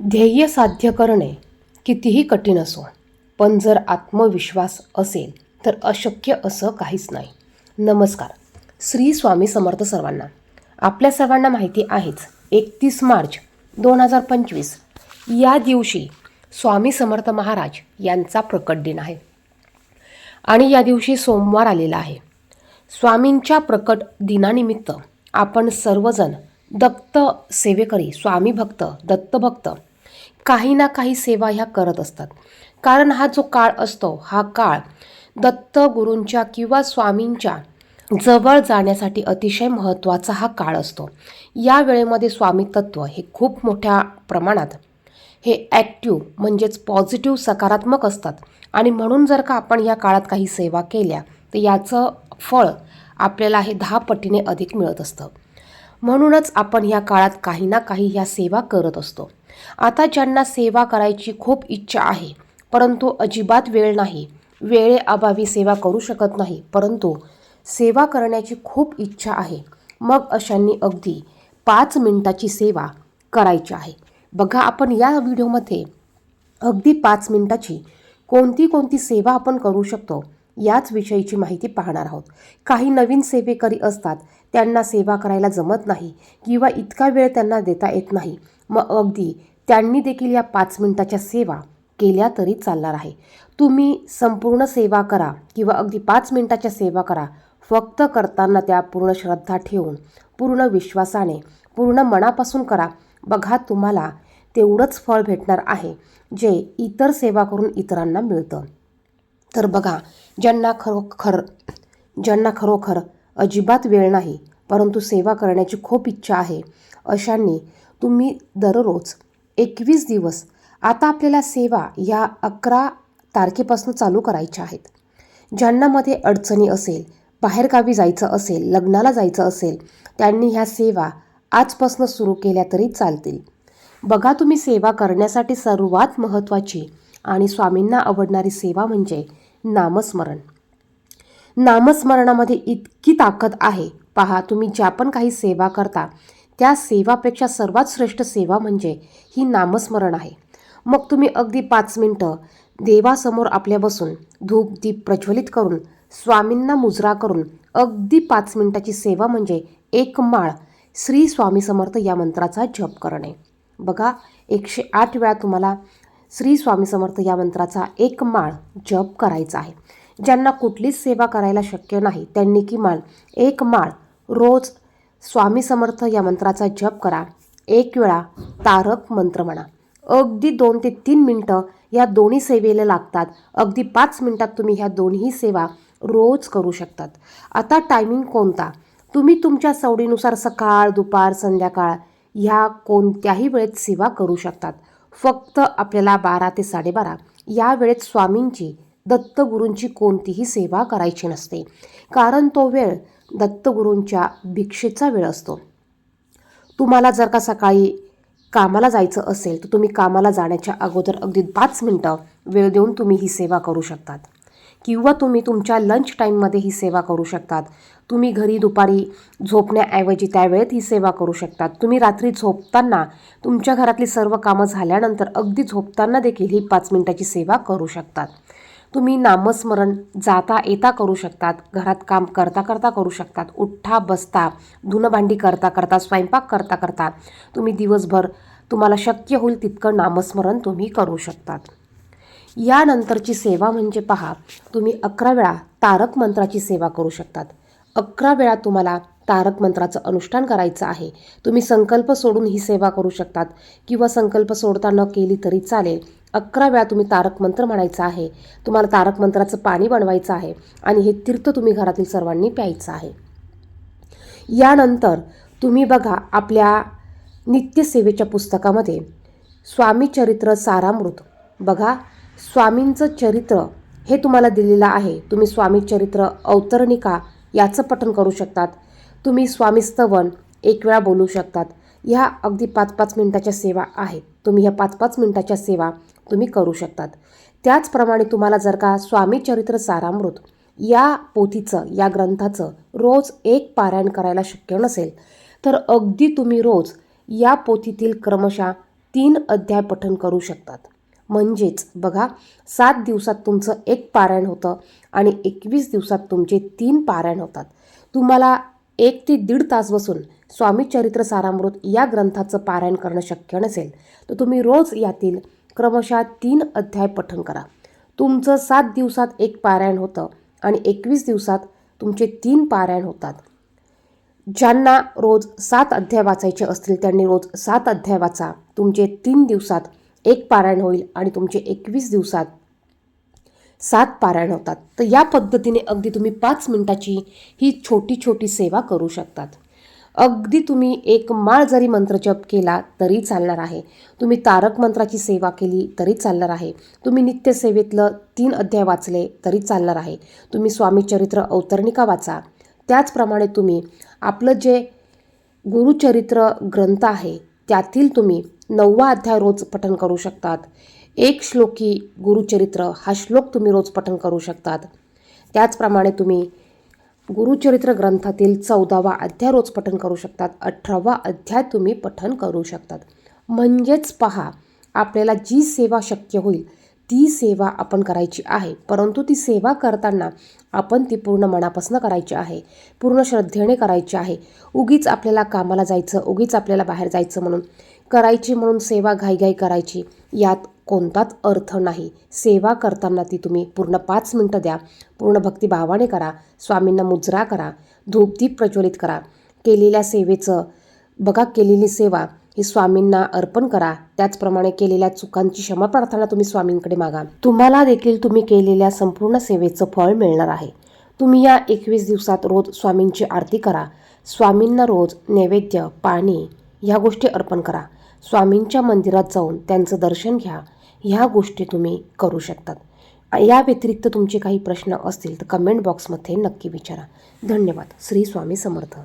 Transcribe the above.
ध्येय साध्य करणे कितीही कठीण असो पण जर आत्मविश्वास असेल तर अशक्य असं काहीच नाही. नमस्कार. श्री स्वामी समर्थ सर्वांना. आपल्या सर्वांना माहिती आहेच एकतीस मार्च दोन हजार पंचवीस या दिवशी स्वामी समर्थ महाराज यांचा प्रकट दिन आहे. आणि या दिवशी सोमवार आलेला आहे. स्वामींच्या प्रकट दिनानिमित्त आपण सर्वजण दत्त सेवेकरी स्वामी भक्त दत्तभक्त काही ना काही सेवा ह्या करत असतात. कारण हा जो काळ असतो हा काळ दत्त गुरूंच्या किंवा स्वामींच्या जवळ जाण्यासाठी अतिशय महत्त्वाचा हा काळ असतो. या वेळेमध्ये स्वामी तत्त्व हे खूप मोठ्या प्रमाणात हे ॲक्टिव्ह म्हणजेच पॉझिटिव्ह सकारात्मक असतात. आणि म्हणून जर का आपण या काळात काही सेवा केल्या तर याचं फळ आपल्याला हे दहा पटीने अधिक मिळत असतं. म्हणूनच आपण या काळात काही ना काही ह्या सेवा करत असतो. आता ज्यांना सेवा करायची खूप इच्छा आहे परंतु अजिबात वेळ नाही वेळेअभावी सेवा करू शकत नाही परंतु सेवा करण्याची खूप इच्छा आहे. मग अशांनी अगदी पाच मिनिटाची सेवा करायची आहे. बघा आपण या व्हिडिओमध्ये अगदी पाच मिनिटाची कोणती कोणती सेवा आपण करू शकतो याच विषयीची माहिती पाहणार आहोत. काही नवीन सेवेकरी असतात त्यांना सेवा करायला जमत नाही किंवा इतका वेळ त्यांना देता येत नाही. मग अगदी त्यांनी देखील या पाच मिनिटाच्या सेवा केल्या तरी चालणार आहे. तुम्ही संपूर्ण सेवा करा किंवा अगदी पाच मिनिटाच्या सेवा करा. फक्त करताना त्या पूर्ण श्रद्धा ठेवून पूर्ण विश्वासाने पूर्ण मनापासून करा. बघा तुम्हाला तेवढंच फळ भेटणार आहे जे इतर सेवा करून इतरांना मिळतं. तर बघा ज्यांना खरोखर ज्यांना खरोखर अजिबात वेळ नाही परंतु सेवा करण्याची खूप इच्छा आहे. अशांनी तुम्ही दररोज एकवीस दिवस आता आपल्याला सेवा या अकरा तारखेपासून चालू करायच्या आहेत. ज्यांना मध्ये अडचणी असेल बाहेरगावी जायचं असेल लग्नाला जायचं असेल त्यांनी ह्या सेवा आजपासून सुरू केल्या तरी चालतील. बघा तुम्ही सेवा करण्यासाठी सर्वात महत्त्वाची आणि स्वामींना आवडणारी सेवा म्हणजे नामस्मरण. नामस्मरणामध्ये इतकी ताकद आहे. पहा तुम्ही ज्या पण काही सेवा करता त्या सेवापेक्षा सर्वात श्रेष्ठ सेवा म्हणजे ही नामस्मरण आहे. मग तुम्ही अगदी पाच मिनटं देवासमोर आपल्या बसून धूप दीप प्रज्वलित करून स्वामींना मुजरा करून अगदी पाच मिनिटाची सेवा म्हणजे एक माळ श्री स्वामी समर्थ या मंत्राचा जप करणे. बघा एकशे आठ वेळा तुम्हाला श्री स्वामी समर्थ या मंत्राचा एक माळ जप करायचा आहे. ज्यांना कुठलीच सेवा करायला शक्य नाही त्यांनी किमान एक माळ रोज स्वामी समर्थ या मंत्राचा जप करा. एक वेळा तारक मंत्र म्हणा. अगदी दोन ते तीन मिनटं या दोन्ही सेवेला लागतात. अगदी पाच मिनटात तुम्ही ह्या दोन्ही सेवा रोज करू शकतात. आता टायमिंग कोणता? तुम्ही तुमच्या सवडीनुसार सकाळ दुपार संध्याकाळ ह्या कोणत्याही वेळेत सेवा करू शकतात. फक्त आपल्याला बारा ते साडेबारा या वेळेत स्वामींची दत्तगुरूंची कोणतीही सेवा करायची नसते. कारण तो वेळ दत्तगुरूंच्या भिक्षेचा वेळ असतो. तुम्हाला जर का सकाळी कामाला जायचं असेल तर तुम्ही कामाला जाण्याच्या अगोदर अगदी पाच मिनटं वेळ देऊन तुम्ही ही सेवा करू शकतात. किंवा तुम्ही तुमच्या लंच टाईममध्ये ही सेवा करू शकतात. तुम्ही घरी दुपारी झोपण्याऐवजी त्यावेळेत ही सेवा करू शकतात. तुम्ही रात्री झोपताना तुमच्या घरातली सर्व कामं झाल्यानंतर अगदी झोपताना देखील ही पाच मिनटाची सेवा करू शकतात. तुम्ही नामस्मरण जाता येता करू शकतात घरात काम करता करता करू शकतात उठ्ठा बसता धुनभांडी करता करता स्वयंपाक करता करता तुम्ही दिवसभर तुम्हाला शक्य होईल तितकं नामस्मरण तुम्ही करू शकतात. यानंतरची सेवा म्हणजे पहा तुम्ही अकरा वेळा तारक मंत्राची सेवा करू शकतात. अकरा वेळा तुम्हाला तारक मंत्राचं अनुष्ठान करायचं आहे. तुम्ही संकल्प सोडून ही सेवा करू शकतात किंवा संकल्प सोडता न केली तरी चालेल. अकरा वेळा तुम्ही तारक मंत्र म्हणायचं आहे. तुम्हाला तारक मंत्राचं पाणी बनवायचं आहे आणि हे तीर्थ तुम्ही घरातील सर्वांनी प्यायचं आहे. यानंतर तुम्ही बघा आपल्या नित्यसेवेच्या पुस्तकामध्ये स्वामी चरित्र सारामृत. बघा स्वामींचं चरित्र हे तुम्हाला दिलेलं आहे. तुम्ही स्वामी चरित्र अवतरणिका याचं पठन करू शकतात. तुम्ही स्वामी स्तवन एक वेळा बोलू शकतात. ह्या अगदी पाच पाच मिनिटाच्या सेवा आहेत. तुम्ही ह्या पाच पाच मिनिटाच्या सेवा तुम्ही करू शकतात. त्याचप्रमाणे तुम्हाला जर का स्वामी चरित्र सारामृत या पोथीचं या ग्रंथाचं रोज एक पारायण करायला शक्य नसेल तर अगदी तुम्ही रोज या पोथीतील क्रमशः तीन अध्याय पठन करू शकतात. म्हणजेच बघा सात दिवसात तुमचं एक पारायण होतं आणि एकवीस दिवसात तुमचे तीन पारायण होतात. तुम्हाला एक ते दीड तास बसून स्वामी चरित्र सारामृत या ग्रंथाचं पारायण करणं शक्य नसेल तर तुम्ही रोज यातील क्रमशः तीन अध्याय पठण करा. तुमचं सात दिवसात एक पारायण होतं आणि एकवीस दिवसात तुमचे तीन पारायण होतात. ज्यांना रोज सात अध्याय वाचायचे असतील त्यांनी रोज सात अध्याय वाचा. तुमचे तीन दिवसात एक पारायण होईल आणि तुमचे एकवीस दिवसात सात पारायण होतात. तर या पद्धतीने अगदी तुम्ही पाच मिनटाची ही छोटी छोटी सेवा करू शकतात. अगदी तुम्ही एक माळ जरी मंत्रजप केला तरी चालणार आहे. तुम्ही तारक मंत्राची सेवा केली तरी चालणार आहे. तुम्ही नित्यसेवेतलं तीन अध्याय वाचले तरी चालणार आहे. तुम्ही स्वामी चरित्र अवतरणिका वाचा. त्याचप्रमाणे तुम्ही आपलं जे गुरुचरित्र ग्रंथ आहे त्यातील तुम्ही नववा अध्याय रोज पठण करू शकतात. एक श्लोकी गुरुचरित्र हा श्लोक तुम्ही रोज पठण करू शकतात. त्याचप्रमाणे तुम्ही गुरुचरित्र ग्रंथातील चौदावा अध्याय रोज पठन करू शकतात. अठरावा अध्याय तुम्ही पठन करू शकतात. म्हणजेच पहा आपल्याला जी सेवा शक्य होईल ती सेवा आपण करायची आहे. परंतु ती सेवा करताना आपण ती पूर्ण मनापासून करायची आहे. पूर्ण श्रद्धेने करायची आहे. उगीच आपल्याला कामाला जायचं उगीच आपल्याला बाहेर जायचं म्हणून करायची म्हणून सेवा घाईघाई करायची. यात कोणताच अर्थ नाही. सेवा करताना ती तुम्ही पूर्ण पाच मिनटं द्या. पूर्ण भक्तिभावाने करा. स्वामींना मुजरा करा. धूपदीप प्रज्वलित करा. केलेल्या सेवेचं बघा केलेली सेवा ही स्वामींना अर्पण करा. त्याचप्रमाणे केलेल्या चुकांची क्षमा प्रार्थना तुम्ही स्वामींकडे मागा. तुम्हाला देखील तुम्ही केलेल्या संपूर्ण सेवेचं फळ मिळणार आहे. तुम्ही या एकवीस दिवसात रोज स्वामींची आरती करा. स्वामींना रोज नैवेद्य पाणी ह्या गोष्टी अर्पण करा. स्वामींच्या मंदिरात जाऊन त्यांचं दर्शन घ्या. ह्या गोष्टी तुम्ही करू शकतात. या व्यतिरिक्त तुमचे काही प्रश्न असतील तर कमेंट बॉक्समध्ये नक्की विचारा. धन्यवाद. श्री स्वामी समर्थ.